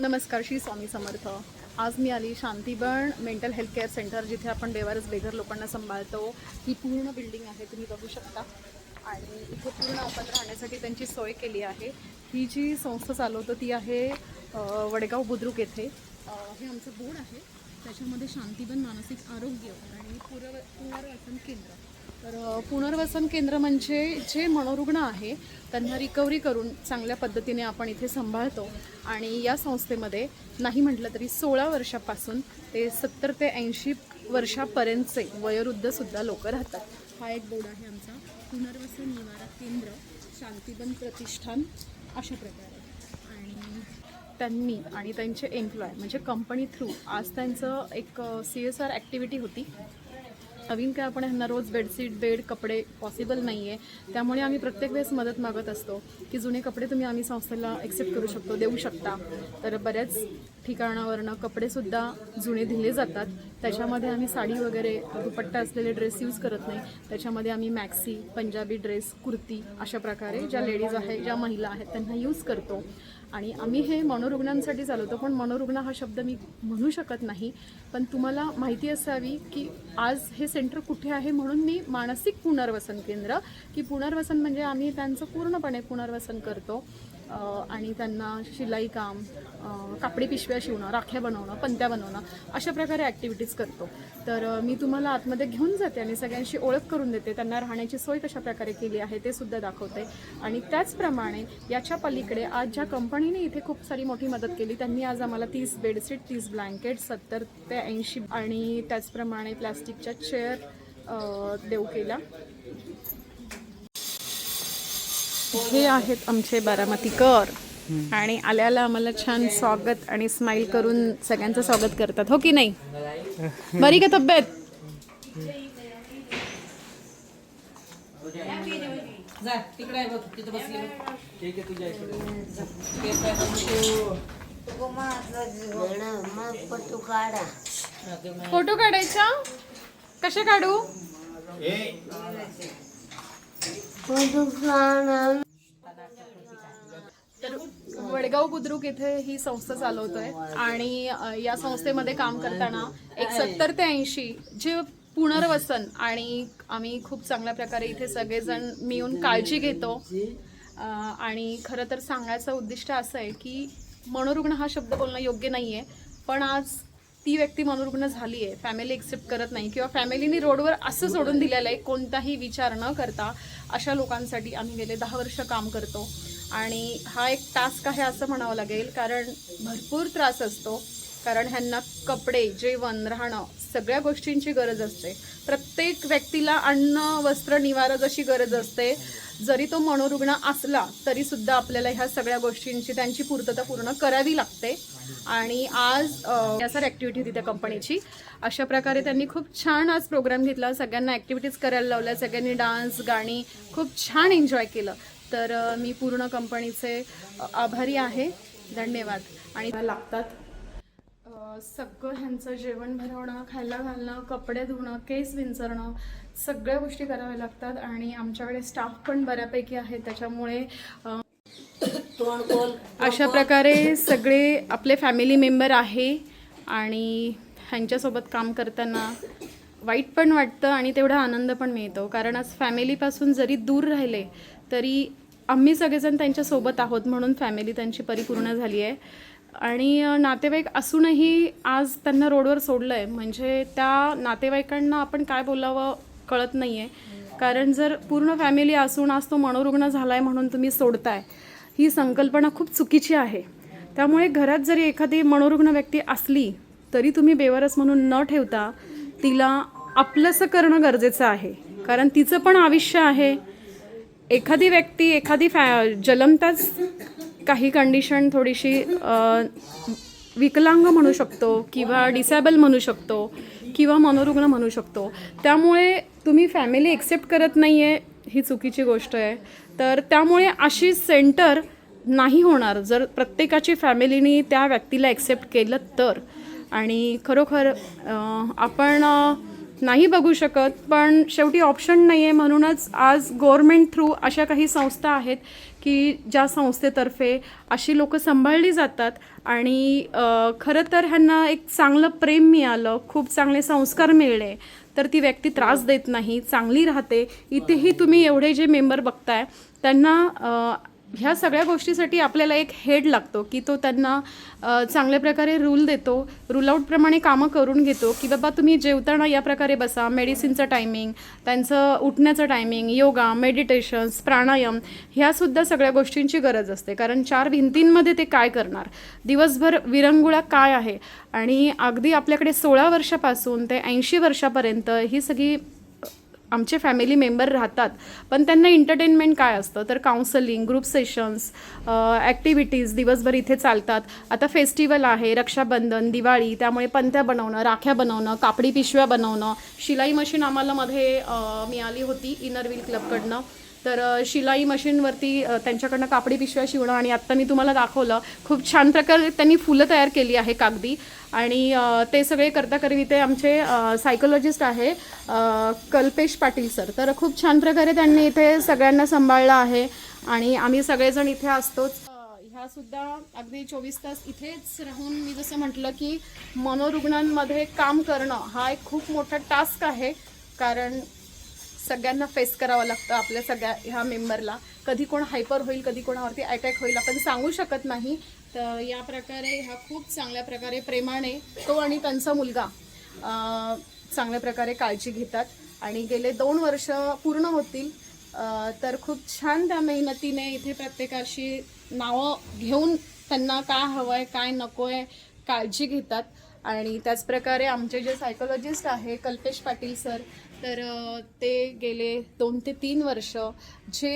नमस्कार श्री स्वामी समर्थ. आज मी आली Shantiban mental health care centre जिथे आपण बेवारस बेघर लोकांना सांभाळतो. ही पूर्ण बिल्डिंग आहे तुम्ही बघू शकता. आणि इथे पूर्ण आपण राहण्यासाठी त्यांची सोय केली आहे. ही जी संस्था चालवतो ती आहे वडगाव बुद्रुक येथे. हे आमचं बोर्ड आहे. त्याच्यामध्ये शांतीबन मानसिक आरोग्य आणि पुनर्वसन केंद्र. तर पुनर्वसन केंद्र म्हणजे जे मनोरुग्ण आहे त्यांना रिकव्हरी करून चांगल्या पद्धतीने आपण इथे सांभाळतो. आणि या संस्थेमध्ये नाही म्हटलं तरी सोळा वर्षापासून ते सत्तर ते ऐंशी वर्षापर्यंतचे वयोवृद्धसुद्धा लोक राहतात. हा एक बोर्ड आहे आमचा. पुनर्वसन निवारा केंद्र शांतीबन प्रतिष्ठान अशा प्रकारे. आणि त्यांनी आणि त्यांचे एम्प्लॉय म्हणजे कंपनी थ्रू आज त्यांचं एक सी एस आर ॲक्टिव्हिटी होती. नवीन काय आपण ह्यांना रोज बेडशीट बेड कपडे पॉसिबल नाही आहे त्यामुळे आम्ही प्रत्येक वेळेस मदत मागत असतो की जुने कपडे तुम्ही आम्ही संस्थेला एक्सेप्ट करू शकतो देऊ शकता. तर बऱ्याच ठिकाणावरनं कपडेसुद्धा जुने दिले जातात. त्याच्यामध्ये आम्ही साडी वगैरे दुपट्टा असलेले ड्रेस यूज करत नाही. त्याच्यामध्ये आम्ही मॅक्सी पंजाबी ड्रेस कुर्ती अशा प्रकारे ज्या लेडीज आहेत ज्या महिला आहेत त्यांना यूज करतो. आणि आम्ही हे मनोरुग्णांसाठी चालवतो पण मनोरुग्ण हा शब्द मी म्हणू शकत नाही. पण तुम्हाला माहिती असावी की आज हे सेंटर कुठे आहे म्हणून मी मानसिक पुनर्वसन केंद्र की पुनर्वसन म्हणजे आम्ही त्यांचं पूर्णपणे पुनर्वसन करतो. आणि त्यांना शिलाई काम कापडी पिशव्या शिवणं राख्या बनवणं पंत्या बनवणं अशा प्रकारे ॲक्टिव्हिटीज करतो. तर मी तुम्हाला आतमध्ये घेऊन जाते आणि सगळ्यांशी ओळख करून देते. त्यांना राहण्याची सोय कशा प्रकारे केली आहे ते सुद्धा दाखवते. आणि त्याचप्रमाणे याच्या पलीकडे आज ज्या कंपनीने इथे खूप सारी मोठी मदत केली त्यांनी आज आम्हाला तीस बेडशीट तीस ब्लँकेट सत्तर ते ऐंशी आणि त्याचप्रमाणे प्लॅस्टिकच्या चेअर देऊ केला हे आहेत आमचे बारामतीकर. आणि आल्याला आम्हाला छान स्वागत आणि स्माइल करून सगळ्यांचं स्वागत करतात. हो की नाही? बरी का तब्येत. फोटो हा, काढायचा? कसे काढा? तर वडगाव बुद्रुक इथे ही संस्था चालवतोय. आणि या संस्थेमध्ये काम करताना एक सत्तर ते ऐंशी जे पुनर्वसन आणि आम्ही खूप चांगल्या प्रकारे इथे सगळेजण मिळून काळजी घेतो. आणि खरं तर सांगायचं उद्दिष्ट असं आहे की मनोरुग्ण हा शब्द बोलणं योग्य नाही आहे पण आज ती व्यक्ती मनोरुग्ण झाली आहे फॅमिली एक्सेप्ट करत नाही किंवा फॅमिलीने रोडवर असं सोडून दिलेलं आहे कोणताही विचार न करता. अशा लोकांसाठी आम्ही गेले दहा वर्ष काम करतो. आणि हा एक टास्क आहे असं म्हणावं लागेल कारण भरपूर त्रास असतो. कारण ह्यांना कपडे जेवण राहणं सगळ्या गोष्टींची गरज असते. प्रत्येक व्यक्तीला अन्न वस्त्र निवारा जशी गरज असते जरी तो मनोरुग्ण असला तरी सुद्धा आपल्याला ह्या सगळ्या गोष्टींची त्यांची पूर्तता पूर्ण करावी लागते. आणि आज सर ॲक्टिव्हिटी होती त्या कंपनीची अशा प्रकारे त्यांनी खूप छान आज प्रोग्राम घेतला. सगळ्यांना ॲक्टिव्हिटीज करायला लावल्या. सगळ्यांनी डान्स गाणी खूप छान एन्जॉय केलं. तर मी पूर्ण कंपनीचे आभारी आहे. धन्यवाद. आणि लागतात सगळं ह्यांचं जेवण भरवणं खायला घालणं कपडे धुणं केस विंचरणं सगळ्या गोष्टी कराव्या लागतात आणि आमच्याकडे स्टाफ पण बऱ्यापैकी आहे त्याच्यामुळे अशा प्रकारे सगळे आपले फॅमिली मेंबर आहे आणि ह्यांच्यासोबत काम करताना वाईट पण वाटतं आणि तेवढा आनंद पण मिळतो. कारण आज फॅमिलीपासून जरी दूर राहिले तरी आम्ही सगळेजण त्यांच्यासोबत आहोत म्हणून फॅमिली त्यांची परिपूर्ण झाली आहे. आणि नातेवाईक असूनही आज त्यांना रोडवर सोडलं आहे म्हणजे त्या नातेवाईकांना आपण काय बोलावं कळत नाही आहे कारण जर पूर्ण फॅमिली असून आज तो मनोरुग्ण झाला आहे म्हणून तुम्ही सोडताय ही संकल्पना खूप चुकीची आहे. त्यामुळे घरात जरी एखादी मनोरुग्ण व्यक्ती असली तरी तुम्ही बेवारस म्हणून न ठेवता तिला आपलंसं करणं गरजेचं आहे. कारण तिचं पण आयुष्य आहे एखादी व्यक्ती एखादी फॅ जलमताच काही कंडिशन थोडीशी विकलांग म्हणू शकतो किंवा डिसेबल म्हणू शकतो किंवा मनोरुग्ण म्हणू शकतो. त्यामुळे तुम्ही फॅमिली एक्सेप्ट करत नाही आहे ही चुकीची गोष्ट आहे. तर त्यामुळे अशी सेंटर नाही होणार. जर प्रत्येकाची फॅमिलीनी त्या व्यक्तीला एक्सेप्ट केलं तर. आणि खरोखर आपण नाही बघू शकत पण शेवटी ऑप्शन नाही आहे म्हणूनच आज गव्हर्मेंट थ्रू अशा काही संस्था आहेत की ज्या संस्थेतर्फे अशी लोक सांभाळली जातात आणि खरं तर ह्यांना एक चांगलं प्रेम मिळालं खूप चांगले संस्कार मिळले तर ती व्यक्ती त्रास देत नाही चांगली राहते. इथेही तुम्ही एवढे जे मेंबर बघताय त्यांना ह्या सगळ्या गोष्टीसाठी आपल्याला एक हेड लागतो की तो त्यांना चांगल्या प्रकारे रूल देतो रूल आऊटप्रमाणे कामं करून घेतो की बाबा तुम्ही जेवताना या प्रकारे बसा मेडिसिनचं टायमिंग त्यांचं उठण्याचं टायमिंग योगा मेडिटेशन्स प्राणायाम ह्यासुद्धा सगळ्या गोष्टींची गरज असते. कारण चार भिंतींमध्ये ते काय करणार? दिवसभर विरंगुळा काय आहे? आणि अगदी आपल्याकडे सोळा वर्षापासून ते ऐंशी वर्षापर्यंत ही सगळी आमचे फॅमिली मेंबर राहतात. पण त्यांना एंटरटेनमेंट काय असतं? तर काउन्सलिंग ग्रुप सेशन्स ॲक्टिव्हिटीज दिवसभर इथे चालतात. आता फेस्टिवल आहे रक्षाबंधन दिवाळी त्यामुळे पंत्या बनवणं राख्या बनवणं कापडी पिशव्या बनवणं शिलाई मशीन आम्हाला मध्ये मिळाली होती इनरव्हील क्लबकडनं तर शिलाई मशीनवरती त्यांच्याकडनं कापडी पिशव्या शिवणं आणि आत्ता मी तुम्हाला दाखवलं. खूप छान प्रकारे त्यांनी फुलं तयार केली आहे कागदी. आणि ते सगळे करता करवी ते आमचे सायकोलॉजिस्ट आहे कल्पेश पाटील सर. तर खूप छान प्रकारे त्यांनी इथे सगळ्यांना सांभाळलं आहे. आणि आम्ही सगळेजण इथे असतोच. ह्यासुद्धा ह्या सुद्धा अगदी चोवीस तास इथेच राहून मी जसं म्हटलं की मनोरुग्णांमध्ये काम करणं हा एक खूप मोठा टास्क आहे. कारण सगळ्यांना फेस करावं लागतं आपल्या सगळ्या ह्या मेंबरला कधी कोण हायपर होईल कधी कोणावरती अटॅक होईल आपण सांगू शकत नाही. तर या प्रकारे ह्या खूप चांगल्या प्रकारे प्रेमाने तो आणि त्यांचा मुलगा चांगल्या प्रकारे काळजी घेतात. आणि गेले दोन वर्ष पूर्ण होतील तर खूप छान त्या मेहनतीने इथे प्रत्येकाशी नावं घेऊन त्यांना काय हवं आहे काय नको आहे काळजी घेतात. आणि त्याचप्रकारे आमचे जे सायकोलॉजिस्ट आहे कल्पेश पाटील सर तर ते गेले दोन ते तीन वर्ष जे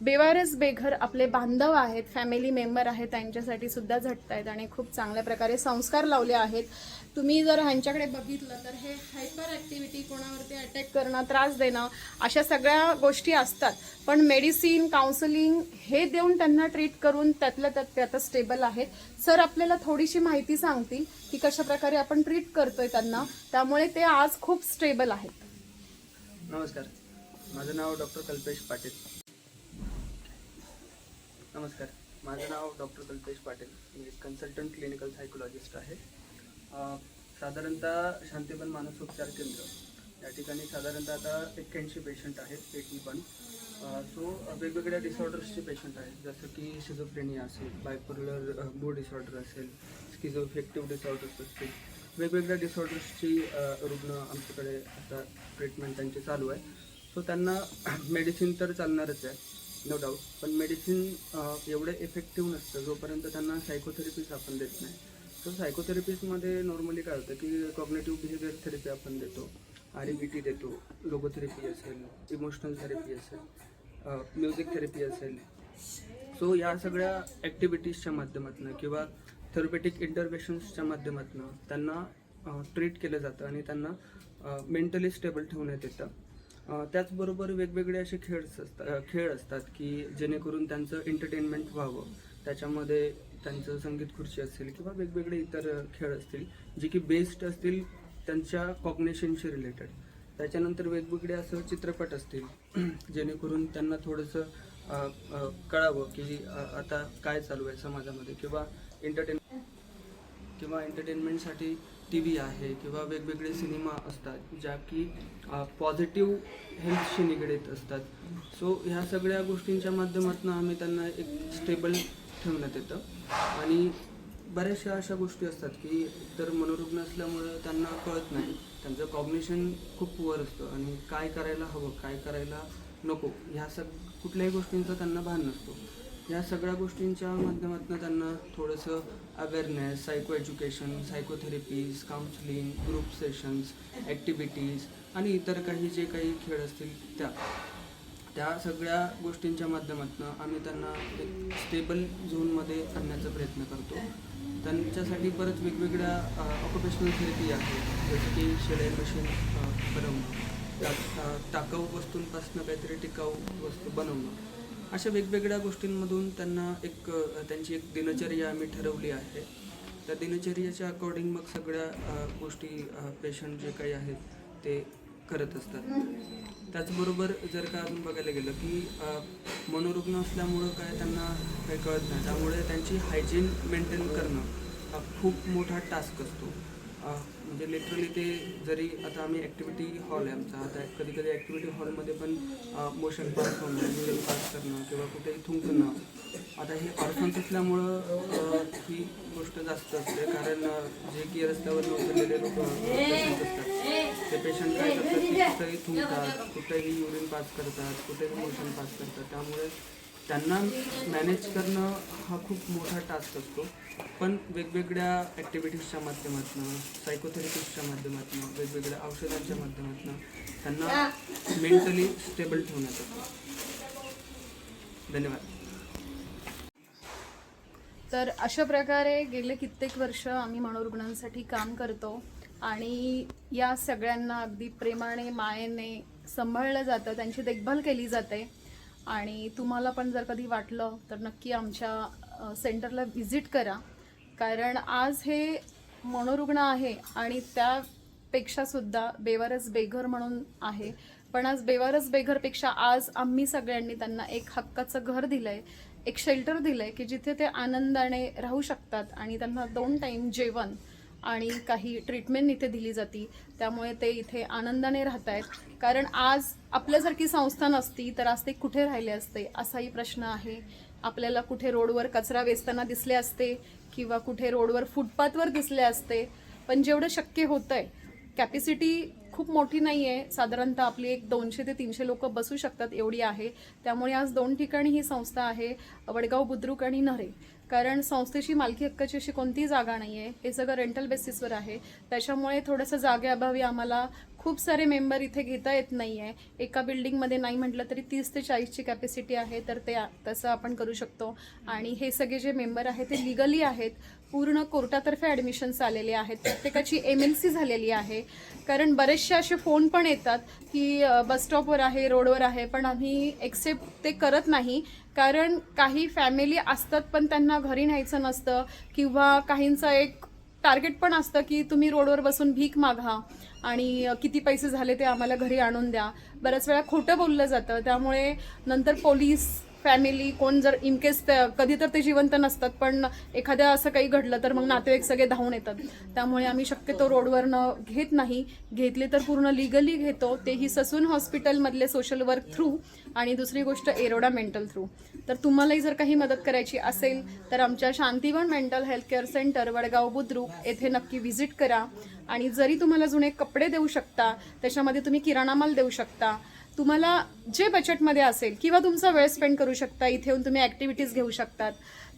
बेवारस बेघर आपले बांधव आहेत फॅमिली मेंबर आहेत त्यांच्यासाठी सुद्धा झटत आहेत आणि खूप चांगल्या प्रकारे संस्कार लावले आहेत. तुम्ही जर ह्यांच्याकडे बघितलं तर हे हायपर ॲक्टिव्हिटी कोणावरती अटॅक करणं त्रास देणं अशा सगळ्या गोष्टी असतात. पण मेडिसिन काउन्सलिंग हे देऊन त्यांना ट्रीट करून त्यातल्या त्यात ते आता स्टेबल आहेत. सर आपल्याला थोडीशी माहिती सांगतील की कशा प्रकारे आपण ट्रीट करतोय त्यांना. त्यामुळे ते आज खूप स्टेबल आहेत. नमस्कार. माझं नाव डॉक्टर कल्पेश पाटील. नमस्कार. माझं नाव डॉक्टर कल्पेश पाटील. मी कन्सल्टंट क्लिनिकल सायकोलॉजिस्ट आहे. साधारणतः शांतीपन मानसोपचार केंद्र. या ठिकाणी साधारणतः आता एक्क्याऐंशी पेशंट आहेत एटी पण सो वेगवेगळ्या डिसऑर्डर्सचे पेशंट आहेत. जसं की शिझोफ्रेनिया असेल बायपोलर मूड डिसऑर्डर असेल स्किझोफेक्टिव्ह डिसऑर्डर्स असतील. वेगवेगळ्या डिसऑर्डर्सची रुग्ण आमच्याकडे आता ट्रीटमेंट त्यांची चालू आहे. सो त्यांना मेडिसिन तर चालणारच आहे. नो डाऊट पण मेडिसिन एवढे इफेक्टिव्ह नसतं. जोपर्यंत त्यांना सायकोथेरपीज आपण देत नाही. सो सायकोथेरपीजमध्ये नॉर्मली काय होतं की कॉग्नेटिव्ह बिहेवियर थेरपी आपण देतो. आर बी टी देतो. लोगोथेरपी असेल इमोशनल थेरपी असेल म्युझिक थेरपी असेल. सो या सगळ्या ॲक्टिव्हिटीजच्या माध्यमातून किंवा थेरोपेटिक इंटरव्हेशन्सच्या माध्यमातून त्यांना ट्रीट केलं जातं आणि त्यांना मेंटली स्टेबल ठेवण्यात येतं. त्याचबरोबर वेगवेगळे असे खेळ असतात खेळ असतात की जेणेकरून त्यांचं एंटरटेनमेंट व्हावं. त्याच्यामध्ये त्यांचं संगीत खुर्ची असेल किंवा वेगवेगळे इतर खेळ असतील जे की बेस्ड असतील त्यांच्या कॉग्नेशनशी रिलेटेड त्याच्यानंतर वेगवेगळे असं चित्रपट असतील जेणेकरून त्यांना थोडंसं कळावं की आता काय चालू आहे समाजामध्ये किंवा एंटरटेन किंवा एंटरटेनमेंटसाठी टी व्ही आहे किंवा वेगवेगळे सिनेमा असतात ज्या की पॉझिटिव्ह हेल्थशी निगडीत असतात. सो ह्या सगळ्या गोष्टींच्या माध्यमातून आम्ही त्यांना एक स्टेबल ठेवण्यात येतं. आणि बऱ्याचशा अशा गोष्टी असतात की तर मनोरुग्ण असल्यामुळं त्यांना कळत नाही. त्यांचं कॉग्निशन खूप पुअर असतं आणि काय करायला हवं काय करायला नको ह्या सग कुठल्याही गोष्टींचा त्यांना भान नसतो. या सगळ्या गोष्टींच्या माध्यमातून त्यांना थोडंसं awareness psycho education psychotherapies counselling group sessions activities आणि इतर काही जे काही खेळ असतील त्या. त्या सगळ्या गोष्टींच्या माध्यमातून आम्ही त्यांना एक स्टेबल झोनमध्ये आणण्याचा प्रयत्न करतो. त्यांच्यासाठी परत वेगवेगळ्या ऑक्युपेशनल थेरपी आहे जसं की शिलाई मशीन बनवणं. त्यात टाकाऊ वस्तूंपासून काहीतरी टिकाऊ वस्तू बनवणं. अशा वेगवेगळ्या गोष्टींमधून त्यांना एक त्यांची एक दिनचर्या आम्ही ठरवली आहे. त्या दिनचर्याच्या अकॉर्डिंग मग सगळ्या गोष्टी पेशंट जे काही आहेत ते करत असतात. त्याचबरोबर जर का अजून बघायला गेलं की मनोरुग्ण असल्यामुळं काय त्यांना काही कळत नाही. त्यामुळे त्यांची हायजीन मेंटेन करणं हा खूप मोठा टास्क असतो. म्हणजे लिटरली ते जरी आता आम्ही ॲक्टिव्हिटी हॉल आहे आमचा आता कधी कधी ॲक्टिव्हिटी हॉलमध्ये पण मोशन पास होणं म्युझिक पास करणं किंवा कुठेही थुंकणं. आता हे ऑर्फन्स असल्यामुळं ही गोष्ट जास्त असते. कारण जे की रस्त्यावर उतरलेले लोक पेशंट असतात. ते पेशंट काय करतात? की कुठेही थुंकतात कुठेही युरिन पास करतात कुठेही मोशन पास करतात. त्यामुळे त्यांना मॅनेज करणं हा खूप मोठा टास्क असतो. पण वेगवेगळ्या ॲक्टिव्हिटीजच्या माध्यमातून सायकोथेरपिस्टच्या माध्यमातून वेगवेगळ्या औषधांच्या माध्यमातून त्यांना मेंटली स्टेबल ठेवण्यात येतं. धन्यवाद. तर अशा प्रकारे गेले कित्येक वर्ष आम्ही मनोरुग्णांसाठी काम करतो आणि या सगळ्यांना अगदी प्रेमाने मायेने सांभाळलं जातं त्यांची देखभाल केली जाते. आणि तुम्हाला पण जर कधी वाटलं तर नक्की आमच्या सेंटरला व्हिजिट करा. कारण आज हे मनोरुग्ण आहे आणि त्यापेक्षासुद्धा बेवारस बेघर म्हणून आहे. पण आज बेवारस बेघरपेक्षा आज आम्ही सगळ्यांनी त्यांना एक हक्काचं घर दिलं आहे एक शेल्टर दिलं आहे की जिथे ते आनंदाने राहू शकतात आणि त्यांना दोन टाईम जेवण आणि काही ट्रीटमेंट इथे दिली जाते. त्यामुळे ते इथे आनंदाने राहत आहेत कारण आज आपल्यासारखी संस्था नसती तर आज ते कुठे राहिले असते? असाही प्रश्न आहे. आपल्याला कुठे रोडवर कचरा वेचताना दिसले असते किंवा कुठे रोडवर फुटपाथवर दिसले असते. पण जेवढं शक्य होतंय कॅपॅसिटी खूप मोठी नाही आहे साधारणतः आपली एक दोनशे ते तीनशे लोक बसू शकतात एवढी आहे. त्यामुळे आज दोन ठिकाणी ही संस्था आहे वडगाव बुद्रुक आणि नरे. कारण संस्थेची मालकी हक्काची अशी कोणतीही जागा नाही आहे हे सगळं रेंटल बेसिसवर आहे. त्याच्यामुळे थोडंसं जागेअभावी आम्हाला खूप सारे मेंबर इथे घेता येत नाही आहे एका बिल्डिंगमध्ये नाही म्हटलं तरी तीस ते चाळीसची कॅपॅसिटी आहे तर ते तसं आपण करू शकतो. आणि हे सगळे जे मेंबर आहेत ते लिगली आहेत. पूर्ण कोर्टातर्फे ॲडमिशन्स आलेले आहेत. प्रत्येकाची एम एल सी झालेली आहे. कारण बरेचसे असे फोन पण येतात की बस स्टॉपवर आहे रोडवर आहे पण आम्ही एक्सेप्ट ते करत नाही. कारण काही फॅमिली असतात पण त्यांना घरी न्यायचं नसतं. किंवा काहींचं एक टार्गेट पण असतं की तुम्ही रोडवर बसून भीक मागा. आणि किती पैसे झाले ते आम्हाला घरी आणून द्या. बऱ्याच वेळा खोटं बोललं जातं. त्यामुळे नंतर पोलीस फॅमिली कोण जर इन केस कधी तर ते जिवंत नसतात पण एखाद्या असं काही घडलं तर मग नातेवाईक सगळे धावून येतात. त्यामुळे आम्ही शक्यतो रोडवरनं घेत नाही. घेतले तर पूर्ण लिगली घेतो. तेही ससून हॉस्पिटलमधले सोशल वर्क थ्रू आणि दुसरी गोष्ट एरोडा मेंटल थ्रू तर तुम्हालाही जर काही मदत करायची असेल तर आमच्या Shantivan mental health care centre Vadgaon Budruk येथे नक्की व्हिजिट करा. आणि जरी तुम्हाला जुने कपडे देऊ शकता त्याच्यामध्ये तुम्ही किराणा माल देऊ शकता तुम्हाला जे बजेटमध्ये असेल किंवा तुमचा वेळ स्पेंड करू शकता इथे येऊन तुम्ही ॲक्टिव्हिटीज घेऊ शकतात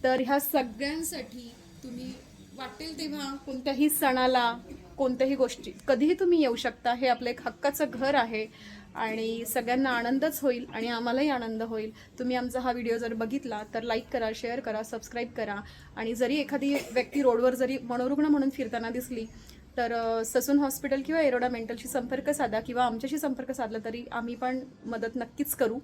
तर ह्या सगळ्यांसाठी तुम्ही वाटेल तेव्हा कोणत्याही सणाला कोणत्याही गोष्टी कधीही तुम्ही येऊ शकता हे आपलं एक हक्काचं घर आहे आणि सगळ्यांना आनंदच होईल आणि आम्हालाही आनंद होईल. तुम्ही आमचा हा व्हिडिओ जर बघितला तर लाईक करा शेअर करा सबस्क्राईब करा आणि जरी एखादी व्यक्ती रोडवर जरी मनोरुग्ण म्हणून फिरताना दिसली तर ससून हॉस्पिटल किंवा एरोडा मेंटलशी संपर्क साधा किंवा आमच्याशी संपर्क साधला तरी आम्ही पण मदत नक्कीच करू.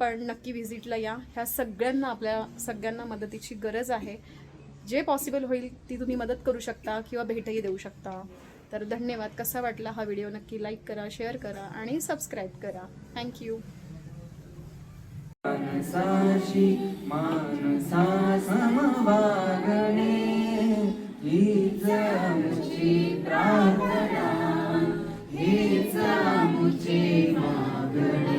पण नक्की व्हिजिटला या. ह्या सगळ्यांना आपल्या सगळ्यांना मदतीची गरज आहे. जे पॉसिबल होईल ती तुम्ही मदत करू शकता किंवा भेटही देऊ शकता. तर धन्यवाद. कसा वाटला हा व्हिडिओ? नक्की लाईक करा शेअर करा आणि सबस्क्राईब करा. थँक्यू मानसाशी मानसा समवागणे हीच आमची प्रार्थना हीच आमची मागणी.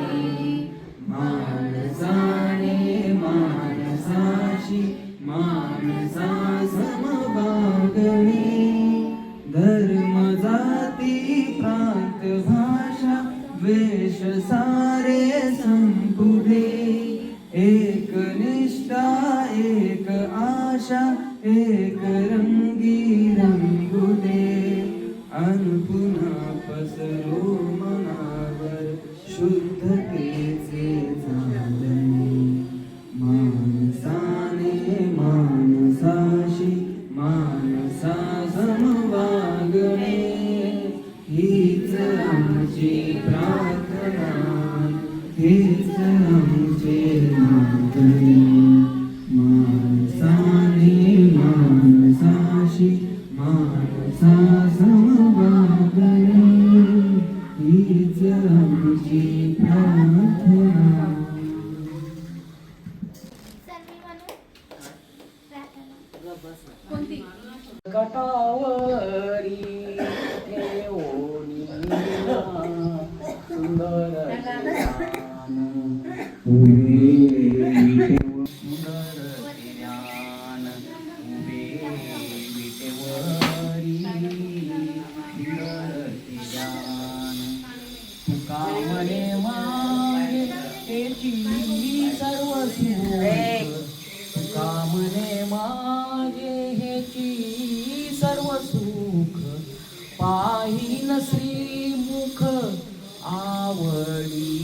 कटावरी सुंदर worthy.